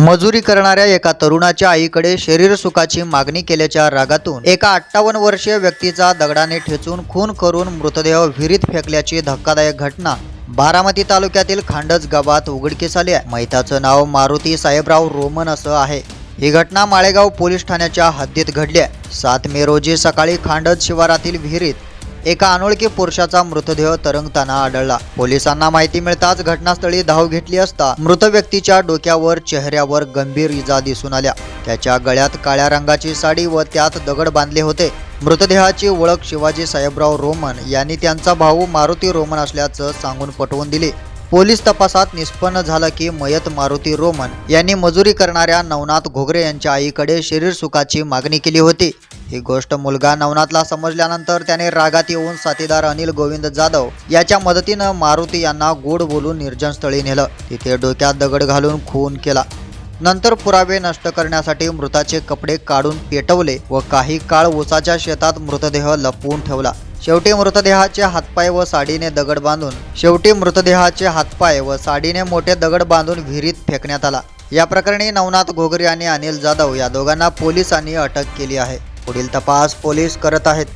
मजुरी करणाऱ्या एका तरुणाच्या आईकडे शरीर सुखाची मागणी केल्याच्या रागातून एका अठ्ठावन्न वर्षीय व्यक्तीचा दगडाने ठेचून खून करून मृतदेह विहिरीत फेकल्याची धक्कादायक घटना बारामती तालुक्यातील खांडज गावात उघडकीस आली आहे. मैताचं नाव मारुती साहेबराव रोमन असं आहे. ही घटना माळेगाव पोलीस ठाण्याच्या हद्दीत घडली आहे. सात मे रोजी सकाळी खांडज शिवारातील विहिरीत एका अनोळखी पुरुषाचा मृतदेह तरंगताना आढळला. पोलिसांना माहिती मिळताच घटनास्थळी धाव घेतली असता मृत व्यक्तीच्या डोक्यावर चेहऱ्यावर गंभीर इजा दिसून आल्या. त्याच्या गळ्यात काळ्या रंगाची साडी व त्यात दगड बांधले होते. मृतदेहाची ओळख शिवाजी साहेबराव रोमन यांनी त्यांचा भाऊ मारुती रोमन असल्याचं सांगून पटवून दिली. पोलीस तपासात निष्पन्न झालं की मयत मारुती रोमन यांनी मजुरी करणाऱ्या नवनाथ घोगरे यांच्या आईकडे शरीर सुखाची मागणी केली होती. ही गोष्ट मुलगा नवनाथला समजल्यानंतर त्याने रागात येऊन साथीदार अनिल गोविंद जाधव याच्या मदतीनं मारुती यांना गोड बोलून निर्जन स्थळी नेलं. तिथे डोक्यात दगड घालून खून केला. नंतर पुरावे नष्ट करण्यासाठी मृताचे कपडे काढून पेटवले व काही काळ उसाच्या शेतात मृतदेह लपवून ठेवला. शेवटी मृतदेहाचे हातपाय व साडीने दगड बांधून शेवटी मृतदेहाचे हातपाय व साडीने मोठे दगड बांधून विहिरीत फेकण्यात आला. या प्रकरणी नवनाथ घोगरे आणि अनिल जाधव या दोघांना पोलिसांनी अटक केली आहे. पुढील तपास पोलीस करत आहेत.